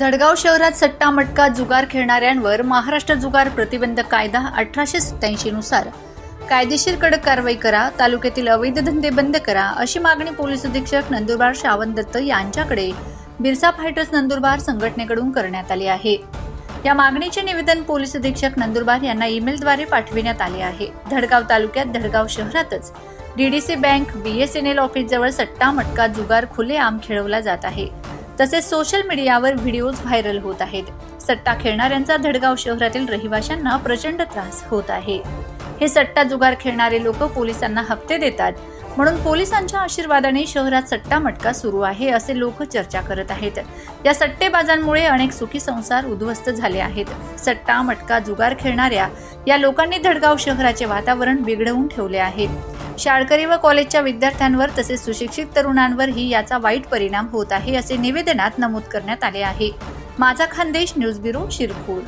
धडगाव शहरात सट्टा मटका जुगार खेळणाऱ्यांवर महाराष्ट्र जुगार प्रतिबंध कायदा अठराशे सत्याऐंशी नुसार. कायदेशीर कडक कारवाई करा तालुक्यातील अवैध धंदे बंद करा अशी मागणी पोलीस अधीक्षक नंदुरबार श्रावण दत्त यांच्याकडे बिरसा फायटर्स नंदुरबार संघटनेकडून करण्यात आले आहे. या मागणीचे निवेदन पोलीस अधीक्षक नंदुरबार यांना ईमेलद्वारे पाठविण्यात आले आहे. धडगाव तालुक्यात धडगाव शहरातच डीडीसी बँक बीएसएनएल ऑफिसजवळ सट्टा मटका जुगार खुलेआम खेळवला जात आहे. तसेच सोशल मीडियावर व्हिडिओज व्हायरल होत आहेत. सट्टा खेळणाऱ्यांचा धडगाव शहरातील रहिवाशांना प्रचंड त्रास होत आहे. हे सट्टा जुगार खेळणारे लोक पोलिसांना हप्ते देतात. म्हणून पोलिसांच्या आशीर्वादाने शहरात सट्टा मटका सुरू आहे असे लोक चर्चा करत आहेत. या सट्टेबाजांमुळे अनेक सुखी संसार उद्ध्वस्त झाले आहेत. सट्टा मटका जुगार खेळणाऱ्या या लोकांनी धडगाव शहराचे वातावरण बिघडवून ठेवले आहे. शाळकरी व कॉलेजच्या विद्यार्थ्यांवर तसेच सुशिक्षित तरुणांवरही याचा वाईट परिणाम होत आहे असे निवेदनात नमूद करण्यात आले आहे. माझा खानदेश न्यूज ब्युरो शिरपूर.